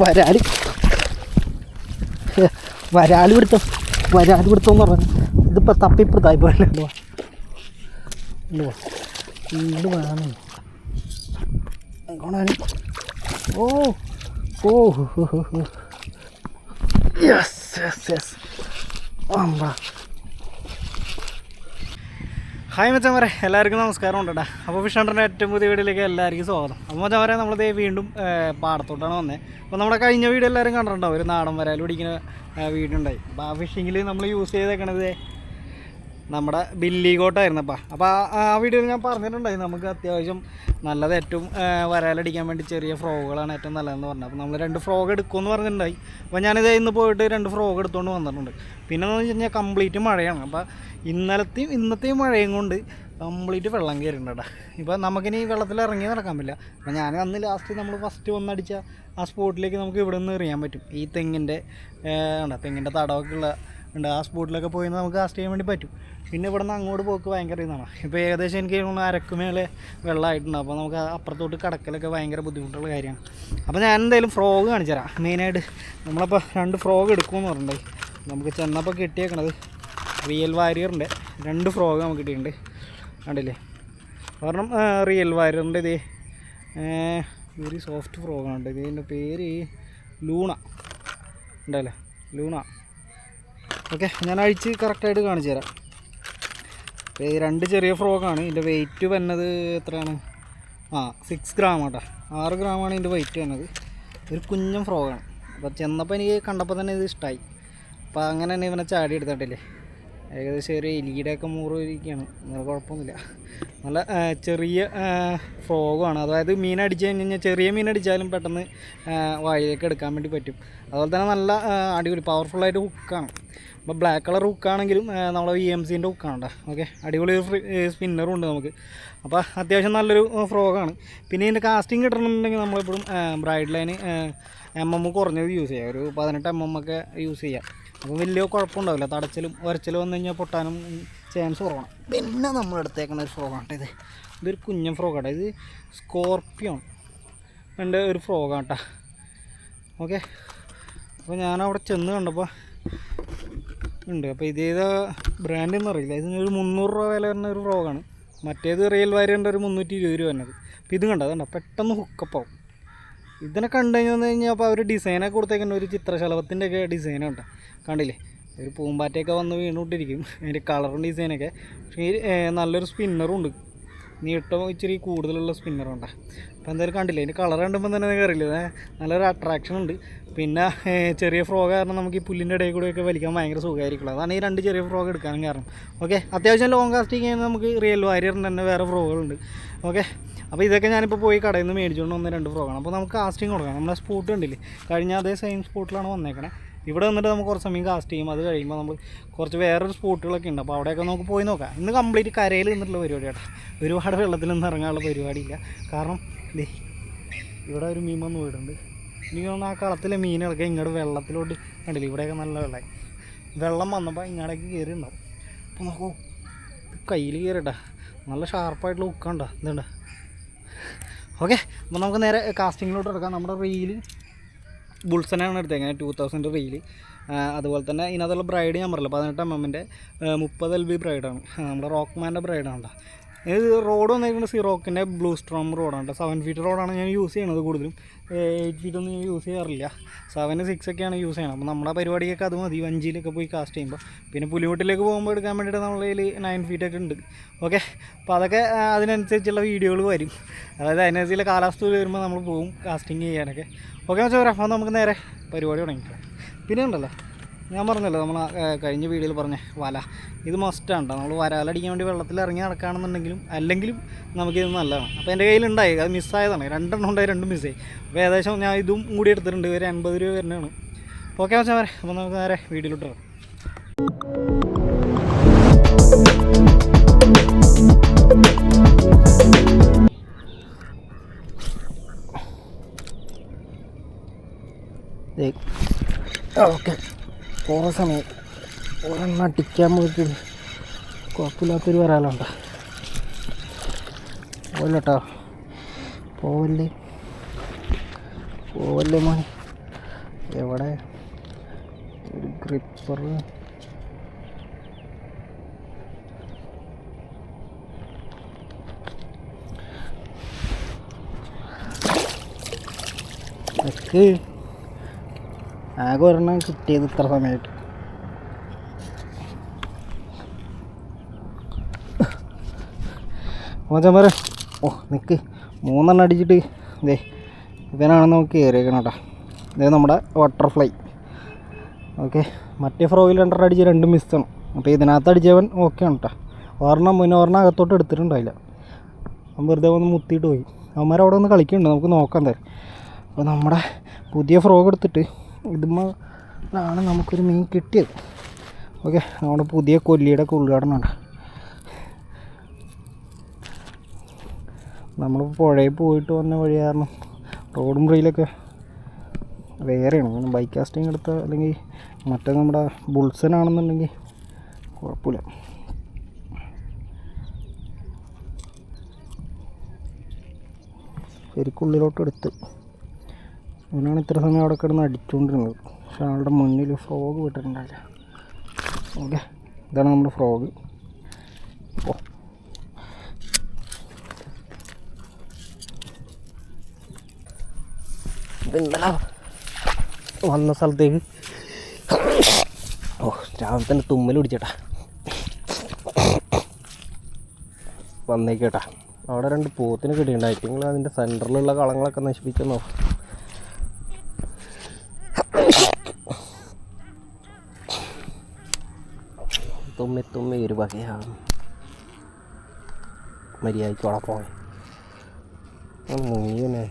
വരാൽ. വരാൽ പിടുത്തം വരാൽ പിടുത്തം എന്ന് പറഞ്ഞു ഇതിപ്പോൾ തപ്പിപ്പുറത്തായി പോലെ വീട് വേണം കൊണാനും ഓ. ഓ. യെസ് യെസ് യെസ് അമ്പാ ഹായ് മച്ചാൻ എല്ലാവർക്കും നമസ്കാരം ഉണ്ടടാ. അപ്പോൾ ഫിഷണ്ടറിന്റെ ഏറ്റവും പുതിയ വീഡിയോയിലേക്ക് എല്ലാവർക്കും സ്വാഗതം. അപ്പോൾ മച്ചാൻ പറയാം നമ്മളത് വീണ്ടും പാടത്തോട്ടാണ് വന്നത് അപ്പോൾ നമ്മുടെ കഴിഞ്ഞ വീഡിയോ എല്ലാവരും കണ്ടിട്ടുണ്ടാവും. ഒരു നാടൻ വരാൽ പിടിക്കുന്ന വീടുണ്ടായി അപ്പോൾ ആ ഫിഷിങ്ങിൽ നമ്മൾ യൂസ് ചെയ്തേക്കണത് നമ്മുടെ ബില്ലി കോട്ടായിരുന്നു അപ്പം. അപ്പോൾ ആ വീഡിയോയിൽ ഞാൻ പറഞ്ഞിട്ടുണ്ടായി. നമുക്ക് അത്യാവശ്യം നല്ലത് ഏറ്റവും വരാലടിക്കാൻ വേണ്ടി ചെറിയ ഫ്രോഗുകളാണ് ഏറ്റവും നല്ലതെന്ന് പറഞ്ഞത്. അപ്പോൾ നമ്മൾ രണ്ട് ഫ്രോഗ് എടുക്കുമെന്ന് പറഞ്ഞിട്ടുണ്ടായി. അപ്പോൾ ഞാനിത് ഇന്ന് പോയിട്ട് രണ്ട് ഫ്രോഗ് എടുത്തുകൊണ്ട് വന്നിട്ടുണ്ട്. പിന്നെ എന്ന് വെച്ച് കഴിഞ്ഞാൽ കംപ്ലീറ്റ് മഴയാണ്. അപ്പോൾ ഇന്നലത്തെയും ഇന്നത്തെയും മഴയും കൊണ്ട് കംപ്ലീറ്റ് വെള്ളം കയറിയിട്ടുണ്ടാ ഇപ്പോൾ നമുക്കിനി വെള്ളത്തിൽ ഇറങ്ങി നടക്കാൻ പറ്റില്ല. അപ്പോൾ ഞാൻ അന്ന് ലാസ്റ്റ് നമ്മൾ ഫസ്റ്റ് വന്നടിച്ച ആ സ്പോട്ടിലേക്ക് നമുക്ക് ഇവിടെ നിന്ന് എറിയാൻ പറ്റും. ഈ തെങ്ങിന്റെ ഉണ്ടോ തെങ്ങിന്റെ തടമൊക്കെ ഉള്ള ഉണ്ട്. ആ സ്പോട്ടിലൊക്കെ പോയി നമുക്ക് കാസ്റ്റ് ചെയ്യാൻ വേണ്ടി പറ്റും. പിന്നെ ഇവിടെ നിന്ന് അങ്ങോട്ട് പോക്ക് ഭയങ്കര ഇതാണ്. ഇപ്പോൾ ഏകദേശം എനിക്ക് തോന്നുന്നു അരക്ക് മേലെ വെള്ളമായിട്ടുണ്ട് അപ്പോൾ നമുക്ക് അപ്പുറത്തോട്ട് കടക്കലൊക്കെ ഭയങ്കര ബുദ്ധിമുട്ടുള്ള കാര്യമാണ്. അപ്പോൾ ഞാൻ എന്തായാലും ഫ്രോഗ് കാണിച്ചു തരാം മെയിനായിട്ട് നമ്മളിപ്പോൾ രണ്ട് ഫ്രോഗ് എടുക്കുമെന്ന് പറഞ്ഞിട്ടുണ്ടായി. നമുക്ക് ചെന്നപ്പോൾ കിട്ടിയേക്കണത് റിയൽ വാരിയറിന്റെ രണ്ട് ഫ്രോഗ് നമുക്ക് കിട്ടിയിട്ടുണ്ട്. കണ്ടില്ലേ? കാരണം റിയൽ വാരിയറിന്റെ ഇത് ഒരു സോഫ്റ്റ് ഫ്രോഗാണ് കേട്ടോ. ഇതിന്റെ പേര് ലൂണ. ഉണ്ടല്ലേ? ലൂണ. ഓക്കെ ഞാൻ അഴിച്ച് കറക്റ്റായിട്ട് കാണിച്ചു തരാം. ഈ രണ്ട് ചെറിയ ഫ്രോഗാണ് ഇതിന്റെ വെയിറ്റ് വന്നത് എത്രയാണ്? ആ സിക്സ് ഗ്രാം ആട്ടോ. ആറ് ഗ്രാമാണ് ഇതിന്റെ വെയിറ്റ് വന്നത്. ഒരു കുഞ്ഞൻ ഫ്രോഗാണ് അപ്പോൾ ചെന്നപ്പോൾ എനിക്ക് കണ്ടപ്പോൾ തന്നെ ഇത് ഇഷ്ടമായി അപ്പോൾ അങ്ങനെ തന്നെ ഇവനെ ചാടി എടുത്തിട്ടില്ലേ? ഏകദേശം ഒരു എലിയുടെയൊക്കെ മൂറ് ഇരിക്കുകയാണ്. അങ്ങനെ കുഴപ്പമൊന്നുമില്ല. നല്ല ചെറിയ ഫ്രോഗാണ്. അതായത് മീൻ അടിച്ചു കഴിഞ്ഞ് കഴിഞ്ഞാൽ ചെറിയ മീൻ അടിച്ചാലും പെട്ടെന്ന് വായിലേക്ക് എടുക്കാൻ വേണ്ടി പറ്റും. അതുപോലെ തന്നെ നല്ല അടിപൊളി പവർഫുള്ളായിട്ട് ഹുക്കാണ് അപ്പോൾ ബ്ലാക്ക് കളർ ഹുക്കാണെങ്കിലും നമ്മളെ ഇ എം സിന്റെ ഹുക്കാണ് കേട്ടോ ഓക്കെ അടിപൊളി സ്പിന്നറും ഉണ്ട് നമുക്ക്. അപ്പോൾ അത്യാവശ്യം നല്ലൊരു ഫ്രോഗാണ്. പിന്നെ ഇതിന്റെ കാസ്റ്റിംഗ് കിട്ടണമെന്നുണ്ടെങ്കിൽ നമ്മളെപ്പോഴും ബ്രൈഡ് ലൈന് എം എം കുറഞ്ഞത് യൂസ് ചെയ്യാം. ഒരു പതിനെട്ട് എം എം ഒക്കെ യൂസ് ചെയ്യാം. അപ്പോൾ വലിയ കുഴപ്പമുണ്ടാവില്ല. തടച്ചലും ഉരച്ചലും വന്നു കഴിഞ്ഞാൽ പൊട്ടാനും ചാൻസ് കുറവാണ്. പിന്നെ നമ്മൾ എടുത്തേക്കുന്ന ഒരു ഫ്രോഗാണ് ഇത്. ഇതൊരു കുഞ്ഞൻ ഫ്രോഗാണ് ഇത്. സ്കോർപ്പിയോൺ. എന്റെ ഒരു ഫ്രോഗാണ് കേട്ടോ ഓക്കെ. അപ്പോൾ ഞാൻ അവിടെ ചെന്ന് കണ്ടപ്പോൾ ഉണ്ട്. അപ്പോൾ ഇത് ഏതാ ബ്രാൻഡ് എന്ന് അറിയില്ല. ഇതിനൊരു മുന്നൂറ് രൂപ വില വരുന്ന ഒരു ഫ്രോഗാണ്. മറ്റേത് റിയൽ വാരിയറിന്റെ ഒരു മുന്നൂറ്റി ഇരുപത് രൂപ വരുന്നത്. അപ്പോൾ ഇത് കണ്ടോ? അതുണ്ടോ പെട്ടെന്ന് ഹുക്കപ്പാവും ഇതിനെ കണ്ടു കഴിഞ്ഞാൽ അപ്പോൾ അവർ ഡിസൈനൊക്കെ കൊടുത്തേക്കുന്ന ഒരു ചിത്രശലഭത്തിന്റെയൊക്കെ ഡിസൈനുണ്ട് കണ്ടില്ലേ? ഒരു പൂമ്പാറ്റയൊക്കെ വന്ന് വീണുകൊണ്ടിരിക്കും. അതിന്റെ കളറും ഡിസൈനൊക്കെ പക്ഷേ നല്ലൊരു സ്പിന്നറും ഉണ്ട്. നീട്ടം ഇച്ചിരി കൂടുതലുള്ള സ്പിന്നറുണ്ട് അപ്പോൾ എന്തായാലും കണ്ടില്ലേ? അതിന്റെ കളർ കണ്ടുമ്പോൾ തന്നെ അറിയില്ല? നല്ലൊരു അട്രാക്ഷൻ ഉണ്ട്. പിന്നെ ചെറിയ ഫ്രോഗ് കാരണം നമുക്ക് ഈ പുല്ലിന്റെ ഇടയിൽ കൂടെയൊക്കെ വലിക്കാൻ ഭയങ്കര സുഖമായിരിക്കുള്ളൂ. അതാണ് ഈ രണ്ട് ചെറിയ ഫ്രോഗ് എടുക്കാനും കാരണം. ഓക്കെ അത്യാവശ്യം ലോങ് കാസ്റ്റിംഗ് ചെയ്യുന്ന നമുക്ക് റിയൽ വാരിയർ തന്നെ വേറെ ഫ്രോഗുകളുണ്ട് ഓക്കെ അപ്പോൾ ഇതൊക്കെ ഞാനിപ്പോൾ പോയി കടയിൽ നിന്ന് മേടിച്ചുകൊണ്ട് വന്ന രണ്ട് ഫ്രോഗാണ് അപ്പോൾ നമുക്ക് കാസ്റ്റിംഗ് കൊടുക്കാം. നമ്മുടെ സ്പോട്ട് കണ്ടില്ലേ? കഴിഞ്ഞ അതേ സെയിം സ്പോട്ടിലാണ് വന്നേക്കണേ. ഇവിടെ വന്നിട്ട് നമുക്ക് കുറച്ച് സമയം കാസ്റ്റ് ചെയ്യും. അത് കഴിയുമ്പോൾ നമ്മൾ കുറച്ച് വേറൊരു സ്പോട്ടുകളൊക്കെ ഉണ്ട്. അപ്പോൾ അവിടെയൊക്കെ നമുക്ക് പോയി നോക്കാം. ഇന്ന് കംപ്ലീറ്റ് കരയിൽ നിന്നിട്ടുള്ള കേട്ടോ. ഒരുപാട് വെള്ളത്തിൽ നിന്ന് ഇറങ്ങാനുള്ള പരിപാടിയില്ല. കാരണം ദേ ഇവിടെ ഒരു മീൻ വന്ന് പോയിട്ടുണ്ട്. എനിക്ക് തോന്നുന്നു ആ കളത്തിലെ മീനുകളൊക്കെ ഇങ്ങോട്ട് വെള്ളത്തിലോട്ട് കണ്ടില്ല? ഇവിടെയൊക്കെ നല്ല വെള്ളമായി. വെള്ളം വന്നപ്പോൾ ഇങ്ങോട്ടേക്ക് കയറി ഉണ്ടാവും അപ്പോൾ നോക്കൂ കയ്യിൽ കയറിട്ടാ നല്ല ഷാർപ്പായിട്ടുള്ള ഉക്കണ്ട ഇതുണ്ട്. ഓക്കെ അപ്പോൾ നമുക്ക് നേരെ കാസ്റ്റിങ്ങിലോട്ട് എടുക്കാം നമ്മുടെ റീൽ ബുൾസനാണ് എടുത്തേക്കുന്നത് ടു തൗസൻഡ് റീൽ അതുപോലെ തന്നെ ഇതിനകത്തുള്ള ബ്രൈഡ് ഞാൻ പറഞ്ഞില്ല? പതിനെട്ട് എം എമ്മിന്റെ മുപ്പത് എൽ ബി ബ്രൈഡാണ് നമ്മുടെ റോക്ക്മാന്റെ ബ്രൈഡാണ് ഇത് റോഡ് വന്നിരിക്കുന്നത് സിറോക്കിന്റെ ബ്ലൂ സ്ട്രോം റോഡാണ് കേട്ടോ. സെവൻ ഫീറ്റ് റോഡാണ് ഞാൻ യൂസ് ചെയ്യണത് കൂടുതലും. എയ്റ്റ് ഫീറ്റ് ഒന്നും ഞാൻ യൂസ് ചെയ്യാറില്ല. സെവന് സിക്സ് ഒക്കെയാണ് യൂസ് ചെയ്യണത്. അപ്പോൾ നമ്മുടെ പരിപാടിയൊക്കെ അത് മതി. വഞ്ചിയിലൊക്കെ പോയി കാസ്റ്റ് ചെയ്യുമ്പോൾ പിന്നെ പുലിമുട്ടിലേക്ക് പോകുമ്പോൾ എടുക്കാൻ വേണ്ടിയിട്ട് നമ്മളെ കയ്യിൽ നയൻ ഫീറ്റ് ഒക്കെ ഉണ്ട്. ഓക്കെ അപ്പോൾ അതൊക്കെ അതിനനുസരിച്ചുള്ള വീഡിയോകൾ വരും. അതായത് അതിനനുസരിച്ചുള്ള കാലാവസ്ഥ വരുമ്പോൾ നമ്മൾ പോകും കാസ്റ്റിംഗ് ചെയ്യാനൊക്കെ. ഓക്കെ വെച്ചാൽ വരാം അപ്പോൾ നമുക്ക് നേരെ പരിപാടി തുടങ്ങിക്കാം. പിന്നെ ഉണ്ടല്ലോ ഞാൻ പറഞ്ഞല്ലോ നമ്മൾ കഴിഞ്ഞ വീഡിയോയിൽ പറഞ്ഞ വല. ഇത് മസ്റ്റാണ് നമ്മൾ വരാലടിക്കാൻ വേണ്ടി വെള്ളത്തിൽ ഇറങ്ങി നടക്കുകയാണെന്നുണ്ടെങ്കിലും അല്ലെങ്കിലും നമുക്കിത് നല്ലതാണ്. അപ്പോൾ എന്റെ കയ്യിലുണ്ടായി അത് മിസ്സായതാണ് രണ്ടെണ്ണം ഉണ്ടായി രണ്ടും മിസ്സായി അപ്പോൾ ഏകദേശം ഞാൻ ഇതും കൂടി എടുത്തിട്ടുണ്ട് ഒരു എൺപത് രൂപ വരുന്നതാണ്. ഓക്കെ വെച്ചാൽ അപ്പോൾ നമുക്ക് നേരെ വീഡിയോയിലോട്ട് ഇറങ്ങാം. ഓക്കെ. കുറേ സമയം. ഒരെണ്ണം അടിക്കാൻ പോയിട്ട് കുഴപ്പമില്ലാത്തൊരു വരാലുണ്ട് പോയില്ലട്ടോ പോവല്ലേ? പോവല്ലേ മോൻ എവിടെ? ഒരു ഗ്രിപ്പർ എനിക്ക് ആകെ ഒരെണ്ണം കിട്ടിയത് ഇത്ര സമയമായിട്ട് മോചന്മാര ഓ നിൽക്ക് മൂന്നെണ്ണം അടിച്ചിട്ട് ദേ ഇവനാണ് നമുക്ക് കയറിയേക്കണം കേട്ടോ. ഇതേ നമ്മുടെ ബട്ടർഫ്ലൈ ഓക്കെ. മറ്റേ ഫ്രോയിൽ രണ്ടെണ്ണം അടിച്ച് രണ്ടും മിസ്സാണ് അപ്പോൾ ഇതിനകത്ത് അടിച്ചവൻ ആണ് കേട്ടോ. ഒരെണ്ണം മുന്നേ ഒരെണ്ണം അകത്തോട്ട് എടുത്തിട്ടുണ്ടായില്ല. അവൻ വെറുതെ ഒന്ന് മുത്തിയിട്ട് പോയി. അവന്മാർ അവിടെ ഒന്ന് കളിക്കുന്നുണ്ട്. നമുക്ക് നോക്കാൻ തരാം അപ്പോൾ നമ്മുടെ പുതിയ ഫ്രോഗ് എടുത്തിട്ട് ഇതുമാണ് നമുക്കൊരു മീൻ കിട്ടിയത്. ഓക്കെ നമ്മുടെ പുതിയ കൊല്ലിയുടെ ഒക്കെ ഉദ്ഘാടനമാണ് നമ്മൾ പുഴയിൽ പോയിട്ട് വന്ന വഴി കാരണം റോഡും റീലൊക്കെ വേറെയാണ്. അങ്ങനെ ബൈക്ക് കാസ്റ്റിംഗ് എടുത്ത അല്ലെങ്കിൽ മറ്റേ നമ്മുടെ ബുൾസനാണെന്നുണ്ടെങ്കിൽ കുഴപ്പമില്ല. ശരിക്കുള്ളിലോട്ട് എടുത്ത് അവനാണ് ഇത്ര സമയം അവിടെ കിടന്ന് അടിച്ചുകൊണ്ടിരുന്നത് പക്ഷെ ആളുടെ മുന്നിൽ ഫ്രോഗ് വിട്ടിട്ടുണ്ടാവില്ല ഓക്കെ ഇതാണ് നമ്മുടെ ഫ്രോഗ് ഓ. വന്ന സ്ഥലത്തേക്ക്. ഓ രാവിലെ തന്നെ തുമ്മൽ പിടിച്ചേട്ടാ. വന്നേക്കേട്ടാ അവിടെ രണ്ട് പോത്തിനെ കിട്ടിയിട്ടുണ്ടായി നിങ്ങൾ അതിന്റെ സെന്ററിലുള്ള കളങ്ങളൊക്കെ നശിപ്പിച്ചെന്നോ വകയാകും മര്യാദയ്ക്ക് ഉളപ്പോണേ മുങ്ങിയനെ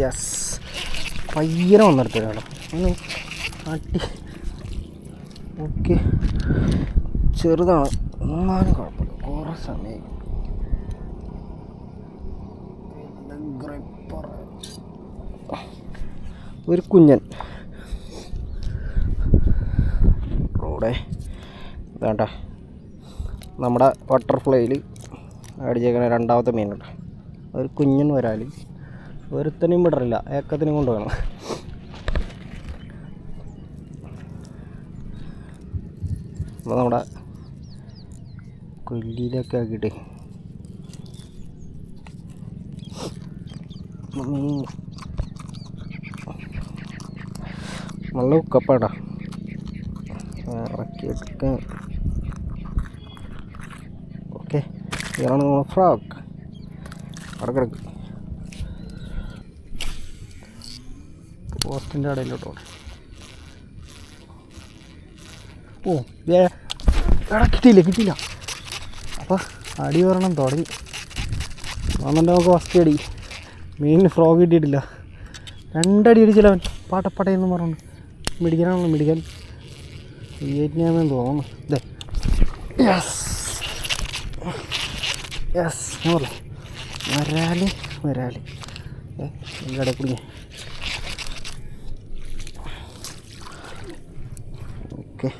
യെസ് പയ്യനെ വന്നെടുത്തതാണ് ഒന്ന് അട്ടി ഓക്കെ ചെറുതാണ് എന്നാലും കുഴപ്പമില്ല കുറേ സമയം ഒരു കുഞ്ഞൻ. റോഡേ. വേണ്ട നമ്മുടെ ബട്ടർഫ്ലൈയിൽ അടിച്ചേക്കണ രണ്ടാമത്തെ മീനുണ്ട് ഒരു കുഞ്ഞൻ വരാൽ ഒരുത്തനെയും വിടറില്ല. ഏക്കത്തിനും കൊണ്ടുപോകണം അപ്പോൾ നമ്മുടെ കൊല്ലിയിലൊക്കെ ആക്കിയിട്ട് മീൻ നല്ല ഉക്കപ്പാടാ. ഇറക്കി എടുക്കാൻ ഓക്കെ ഇതാണ് നമ്മുടെ ഫ്രോക്ക് അവിടെ കിടക്കും. പോസ്റ്റിന്റെ ഇടയിലോട്ടോ ഓ എടാ കിട്ടിയില്ല കിട്ടിയില്ല. അപ്പോൾ അടി വരണം തുടങ്ങി. വന്നിട്ട് നമുക്ക് ഫസ്റ്റ് അടി. മീനിന് ഫ്രോഗ് കിട്ടിയിട്ടില്ല. രണ്ടടി അടിച്ചില്ലവൻ പാട്ടപ്പാട്ടയെന്ന് പറഞ്ഞു മിടിക്കാനാണല്ലോ മിടിക്കാൻ വിയറ്റ്നാമെന്ന് തോന്നുന്നു. ഇതേ യെസ് യെസ് ഞാൻ പറഞ്ഞു വരാൽ വരാൽ. എന്റെ ഇടയിൽ കുടുങ്ങി ഓക്കെ.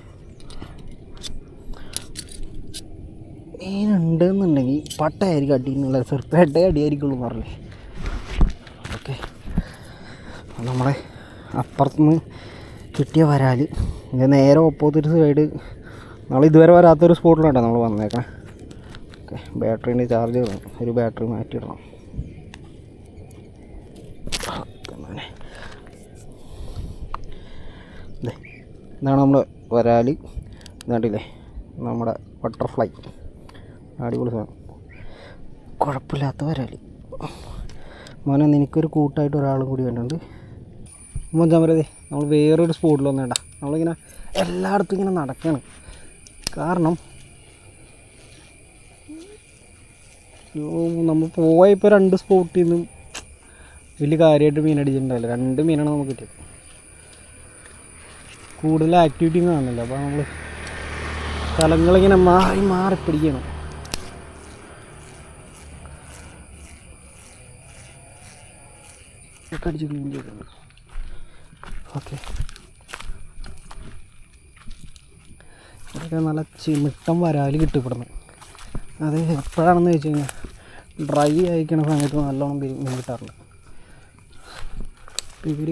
മീനുണ്ടെന്നുണ്ടെങ്കിൽ പട്ടയായിരിക്കും അടിയെന്നുള്ള ചെറുപ്പേട്ട അടിയായിരിക്കുള്ളൂ പറഞ്ഞേ നമ്മളെ അപ്പുറത്ത് നിന്ന് കിട്ടിയ വരാൽ ഇത് നേരെ ഓപ്പോസിറ്റ് സൈഡ് നമ്മൾ ഇതുവരെ വരാത്തൊരു സ്പോട്ടിലാണ് നമ്മൾ വന്നേക്കാം ഓക്കെ ബാറ്ററീന്റെ ചാർജ് ഒരു ബാറ്ററി മാറ്റിയിടണം. ഇതാണ് നമ്മൾ വരാൽ ഇതാണ്ടില്ലേ നമ്മുടെ ബട്ടർഫ്ലൈ അടിപൊളി സാധനം. കുഴപ്പമില്ലാത്ത വരാൽ മോനെ നിനക്കൊരു കൂട്ടായിട്ട് ഒരാളും കൂടി വേണ്ടുണ്ട് മൊഞ്ചാൻ പറയതേ നമ്മൾ വേറൊരു സ്പോട്ടിൽ വന്നേണ്ട നമ്മളിങ്ങനെ എല്ലായിടത്തും ഇങ്ങനെ നടക്കണം. കാരണം നമ്മൾ പോയപ്പോൾ രണ്ട് സ്പോട്ടിൽ നിന്നും വലിയ കാര്യമായിട്ട് മീൻ അടിച്ചിട്ടുണ്ടായില്ല രണ്ട് മീനാണ് നമുക്ക് കിട്ടിയത്. കൂടുതൽ ആക്ടിവിറ്റി കാണുന്നില്ല. അപ്പോൾ നമ്മൾ സ്ഥലങ്ങളിങ്ങനെ മാറി മാറി പിടിക്കണം. ഒക്കെ അടിച്ച് ക്ലീൻ ചെയ്തിട്ടുണ്ട്. ഓക്കെ. ഇതൊക്കെ നല്ല ചിമിട്ടം വരാൽ കിട്ടും ഇവിടുന്ന്. അത് എപ്പോഴാണെന്ന് വെച്ച് കഴിഞ്ഞാൽ ഡ്രൈ ആയിക്കണ സമയത്ത് നല്ലോണം മീൻ കിട്ടാറുണ്ട് ഇവർ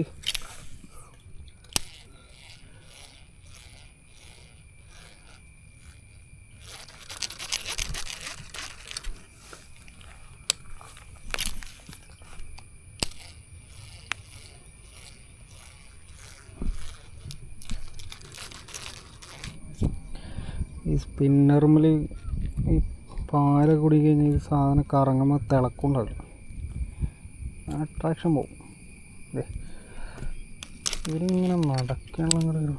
ഈ സ്പിന്നറുമ്മിൽ ഈ പാല കുടി കഴിഞ്ഞ് ഈ സാധനം കറങ്ങുമ്പോൾ തിളക്കുണ്ടാവില്ല. അട്രാക്ഷൻ പോവും. ഇവരിങ്ങനെ നടക്കണം ഇങ്ങോട്ട്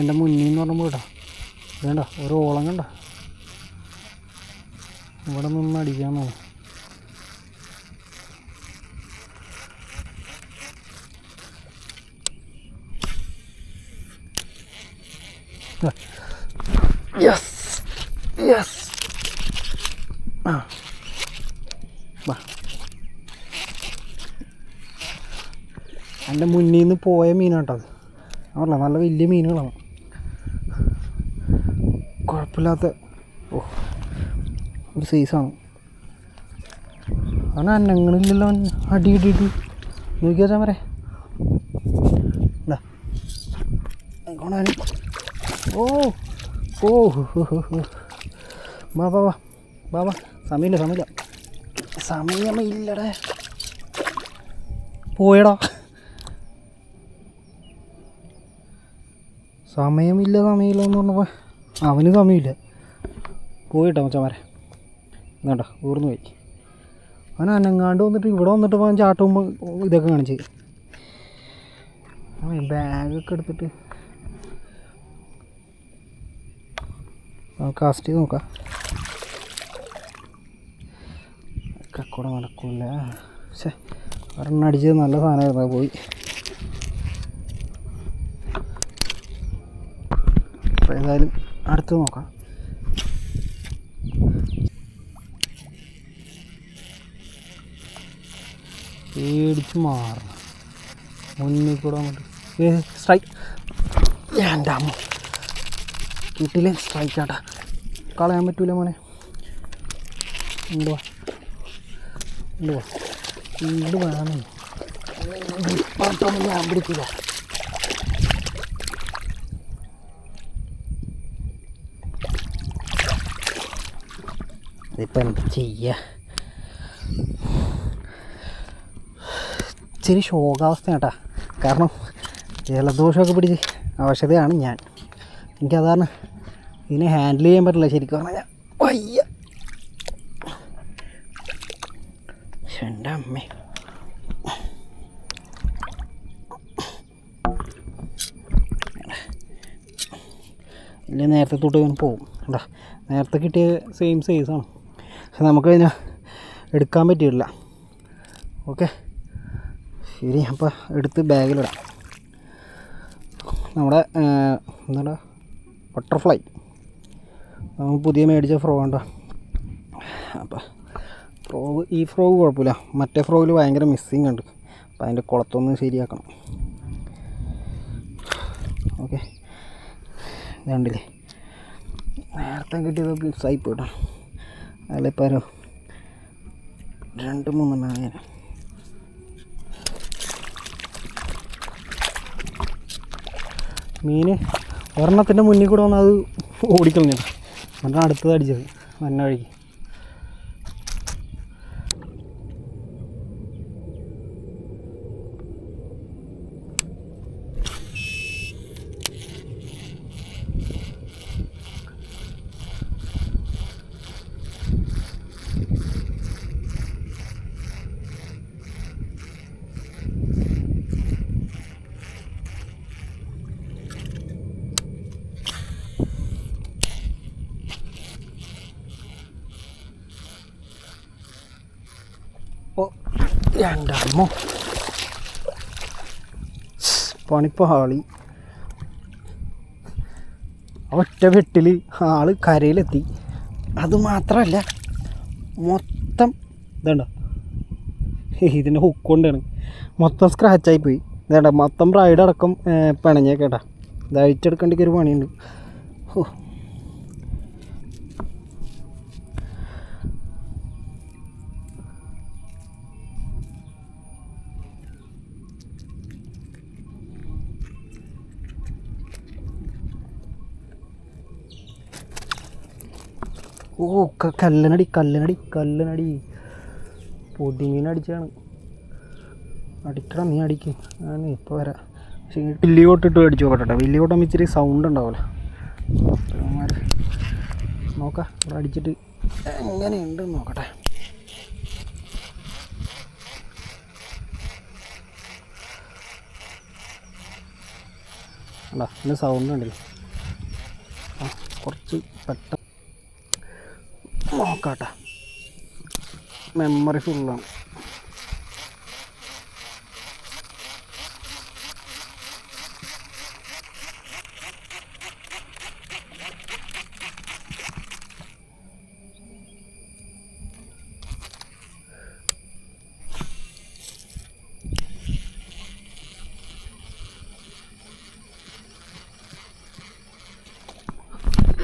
എന്റെ മുന്നിൽ നിന്ന് പറയുമ്പോൾ കേട്ടോ വേണ്ട ഒരു ഓളം കണ്ട. ഇവിടെ നിന്ന് അടിക്കാൻ യെസ് യെസ് ആ വാ എന്റെ മുന്നിൽ നിന്ന് പോയ മീനാട്ടോ അത്. അതല്ല നല്ല വലിയ മീനുകളാണ്. കുഴപ്പമില്ലാത്ത ഓ ഒരു സൈസാണ് അവൻ അന്നങ്ങളില്ലല്ലോ അവൻ. അടി ഇട്ടിട്ട് നോക്കിയാ ചാമരെ ഓ ഓ. വാ വാ വാ. വാ സമയമില്ല സമയമില്ല. സമയമില്ലടേ പോയടാ. സമയമില്ല സമയമില്ല എന്ന് പറഞ്ഞപ്പോൾ അവന് സമയമില്ല. പോയിട്ടോ മച്ചമാരെ ഇങ്ങോട്ടോ ഊർന്നു പോയി. അവൻ അനങ്ങാണ്ട് വന്നിട്ട് ഇവിടെ വന്നിട്ട് അവൻ ചാട്ടുമ്പോൾ ഇതൊക്കെ കാണിച്ച്. ബാഗൊക്കെ എടുത്തിട്ട് കാസ്റ്റ് ചെയ്ത് നോക്കാം. കക്കൂടെ നടക്കൂല പക്ഷേ ഒരെണ്ണം അടിച്ചത് നല്ല സാധനമായിരുന്നു പോയി. അപ്പോൾ ഏതായാലും അടുത്ത് നോക്കാം. പേടിച്ച് മാറണം. മുന്നിൽ കൂടെ വന്നിട്ട് സ്ട്രൈക്ക് എന്റെ അമ്മ. കിട്ടില്ലേ സ്ട്രൈക്ക് ആട്ടാ കളയാൻ പറ്റൂല മോനെ. ഞാൻ പിടിക്കില്ല ഇതിപ്പോ എന്ത് ചെയ്യുക ഇച്ചിരി ശോകാവസ്ഥ കേട്ടാ കാരണം ജലദോഷമൊക്കെ പിടിച്ച് അവശതയാണ് ഞാൻ. എനിക്കതാണ് ഇതിനെ ഹാൻഡിൽ ചെയ്യാൻ പറ്റില്ല ശരിക്കും പറഞ്ഞാൽ വയ്യ. എന്റെ അമ്മേ. ഇല്ല നേരത്തെ തൊട്ട് ഇങ്ങനെ പോവും. കേട്ടോ നേരത്തെ കിട്ടിയ സെയിം സൈസാണ് പക്ഷെ നമുക്ക് ഇതിനെ എടുക്കാൻ പറ്റിയിട്ടില്ല ഓക്കെ. ശരി അപ്പോൾ എടുത്ത് ബാഗിലിടാം നമ്മുടെ എന്താ ബട്ടർഫ്ലൈ. പുതിയ മേടിച്ച ഫ്രോ ഉണ്ട അപ്പോൾ ഫ്രോഗ് ഈ ഫ്രോഗ് കുഴപ്പമില്ല. മറ്റേ ഫ്രോഗിൽ ഭയങ്കര മിസ്സിങ് ഉണ്ട്. അപ്പോൾ അതിന്റെ കുളത്തൊന്ന് ശരിയാക്കണം. ഓക്കെ. രണ്ടില്ലേ നേരത്തെ കിട്ടിയത് മിസ്സായി പോയിട്ടോ. അതിലിപ്പോൾ ഒരു രണ്ട് മൂന്നെണ്ണം ഞാൻ. മീൻ ഒരെണ്ണത്തിന്റെ മുന്നിൽ കൂടെ വന്ന് അത് ഓടിക്കളഞ്ഞു എന്നിട്ട് അടുത്തത് അടിച്ചത്. വന്ന വഴിക്ക് ഓ എന്റെ പണിപ്പോ പണിപ്പാളി ഒറ്റ വെട്ടിൽ ആൾ കരയിലെത്തി. അത് മാത്രമല്ല മൊത്തം ഇതുണ്ടോ? ഇതിന്റെ ഹുക്ക് കൊണ്ടാണ്. മൊത്തം സ്ക്രാച്ചായി പോയി. ഇതേണ്ട? മൊത്തം റൈഡ് അടക്കം പിണഞ്ഞേക്കേട്ടാ ഇത് അഴിച്ചെടുക്കേണ്ടിക്ക് ഒരു പണിയുണ്ട്. ഓ ഓ കല്ലനടി കല്ലനടി കല്ലനടി. പൊടിമീൻ അടിച്ചാണ് അടിക്കണം നീ അടിക്ക്. ഞാൻ ഇപ്പോൾ വരാം. പക്ഷേ ഈ വില്ലി കൊട്ടിട്ട് അടിച്ചു നോക്കട്ടെ വില്ലി കോട്ടം ഇച്ചിരി സൗണ്ട് ഉണ്ടാവില്ല നോക്കാം ഇവിടെ അടിച്ചിട്ട് എങ്ങനെയുണ്ട് നോക്കട്ടെ. അല്ല പിന്നെ സൗണ്ട് ഉണ്ടല്ലോ. കുറച്ച് പെട്ടെന്ന് നോക്കാട്ടെ. മെമ്മറി ഫുള്ളാണ്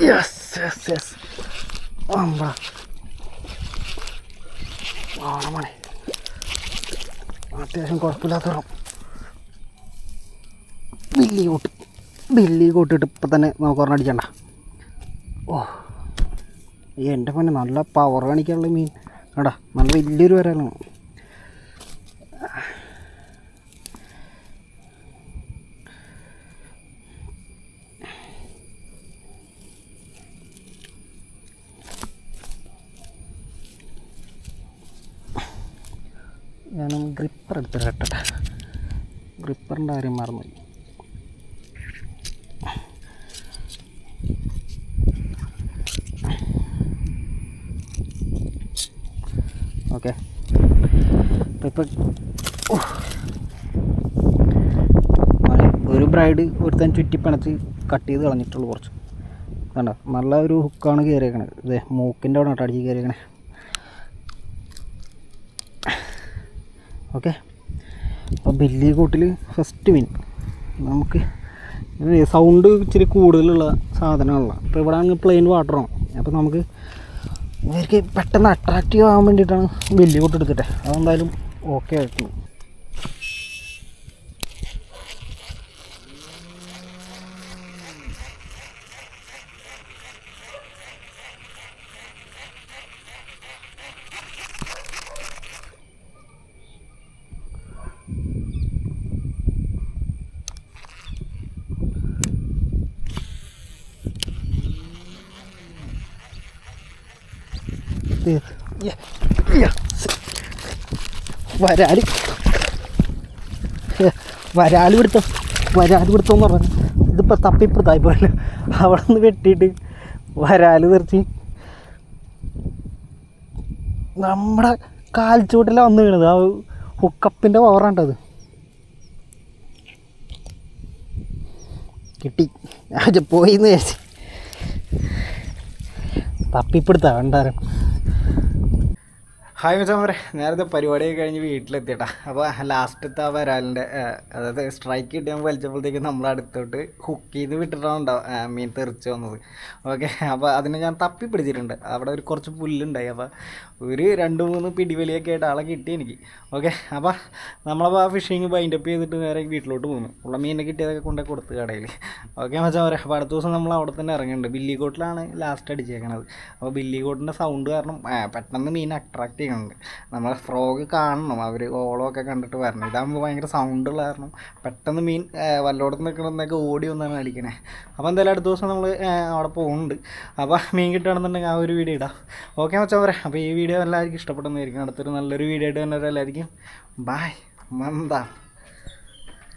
യെസ് യെസ് യെസ് അമ്പ ആണമണി അത്യാവശ്യം കുഴപ്പമില്ലാത്തണം ബില്ലി കൂട്ട് ബില്ലി കൂട്ടിട്ട് ഇപ്പം തന്നെ നമുക്ക് ഒരെണ്ണം അടിക്കണ്ട. ഓ ഈ എന്റെ പൊന്നെ നല്ല പവർ കാണിക്കാനുള്ള മീൻ. എടാ നല്ല വലിയൊരു വരാലാണ് ഞാൻ ഗ്രിപ്പർ എടുത്ത് കെട്ടട്ടെ ഗ്രിപ്പറിന്റെ കാര്യം മറന്നു ഓക്കെ. ഇപ്പം ഒരു ബ്രൈഡ് ഒരുത്തൻ ചുറ്റിപ്പണച്ച് കട്ട് ചെയ്ത് കളഞ്ഞിട്ടുള്ളൂ കുറച്ച്. കണ്ടോ? നല്ല ഒരു ഹുക്കാണ് കയറിയേക്കണത്. ഇതേ മൂക്കിന്റെ അവിടെ അടിച്ച് കയറിയേക്കണേ ഓക്കെ അപ്പോൾ വലിയ കൂട്ടിൽ ഫസ്റ്റ് മീൻ നമുക്ക് സൗണ്ട് ഇച്ചിരി കൂടുതലുള്ള സാധനങ്ങളാണ് ഇപ്പോൾ ഇവിടെ ആണെങ്കിൽ പ്ലെയിൻ വാട്ടറാണ് അപ്പോൾ നമുക്ക് ഇവർക്ക് പെട്ടെന്ന് അട്രാക്റ്റീവ് ആകാൻ വേണ്ടിയിട്ടാണ് വലിയ കൂട്ട് എടുക്കട്ടെ അതെന്തായാലും ഓക്കെ ആയിരുന്നു വരാൽ. വരാൽ പിടുത്തം. വരാൽ പിടുത്തം എന്ന് പറഞ്ഞു ഇതിപ്പോൾ തപ്പിപ്പിടുത്തായി പോലെ അവിടെ നിന്ന് വെട്ടിയിട്ട് വരാൽ തെറിച്ച് നമ്മുടെ കാൽച്ചൂട്ടിലാണ് വന്ന് വീണത്. ആ ഹുക്കപ്പിന്റെ പവറാണ്ടത് കിട്ടി ഞാൻ പോയി എന്ന് വിചാരിച്ചു. തപ്പിപ്പിടുത്താ വേണ്ടാരും. ഹായ് മച്ചാമരെ നേരത്തെ പരിപാടിയൊക്കെ കഴിഞ്ഞ് വീട്ടിലെത്തിയിട്ടാ അപ്പോൾ ലാസ്റ്റത്തെ ആ വരാലിന്റെ അതായത് സ്ട്രൈക്ക് കിട്ടിയാൽ വലിച്ചപ്പോഴത്തേക്ക് നമ്മൾ അടുത്തോട്ട് ഹുക്ക് ചെയ്ത് വിട്ടിട്ടാണ് ഉണ്ടാവും ആ, മീൻ തെറിച്ച് വന്നത്. ഓക്കെ അപ്പോൾ അതിനെ ഞാൻ തപ്പി പിടിച്ചിട്ടുണ്ട് അവിടെ ഒരു കുറച്ച് പുല്ലുണ്ടായി അപ്പോൾ ഒരു രണ്ട് മൂന്ന് പിടിവലിയൊക്കെ ആയിട്ട് ആളെ കിട്ടി എനിക്ക്. ഓക്കെ അപ്പോൾ നമ്മളപ്പോൾ ആ ഫിഷിങ് ബൈൻഡപ്പ് ചെയ്തിട്ട് നേരെ വീട്ടിലോട്ട് പോകുന്നു ഉള്ള മീനെ കിട്ടിയതൊക്കെ കൊണ്ടേ കൊടുത്ത് കടയിൽ ഓക്കെ മച്ചാമരെ അപ്പോൾ അടുത്ത ദിവസം നമ്മൾ അവിടെ തന്നെ ഇറങ്ങുന്നുണ്ട് ബില്ലിക്കോട്ടിലാണ് ലാസ്റ്റ് അടിച്ചേക്കണത്. അപ്പോൾ ബില്ലിക്കോട്ടിന്റെ സൗണ്ട് കാരണം പെട്ടെന്ന് മീൻ അട്രാക്ട് ചെയ്യുന്നുണ്ട് നമ്മളെ ഫ്രോഗ് കാണണം. അവർ ഓളമൊക്കെ കണ്ടിട്ട് വരണം. ഇതാകുമ്പോൾ ഭയങ്കര സൗണ്ട് കാരണം പെട്ടെന്ന് മീൻ വല്ലോടത്ത് നിൽക്കണമെന്നൊക്കെ ഓടി വന്നാണ് അടിക്കണേ അപ്പോൾ എന്തായാലും അടുത്ത ദിവസം നമ്മൾ അവിടെ പോകുന്നുണ്ട് അപ്പോൾ മീൻ കിട്ടുകയാണെന്നുണ്ടെങ്കിൽ ആ ഒരു വീഡിയോ ഇടാം. ഓക്കെ വെച്ചാൽ പറയാം അപ്പോൾ ഈ വീഡിയോ എല്ലാവർക്കും ഇഷ്ടപ്പെടുന്നതായിരിക്കും അടുത്തൊരു നല്ലൊരു വീഡിയോ ആയിട്ട് തന്നെ എല്ലാവർക്കും ബായ് മന്ദ.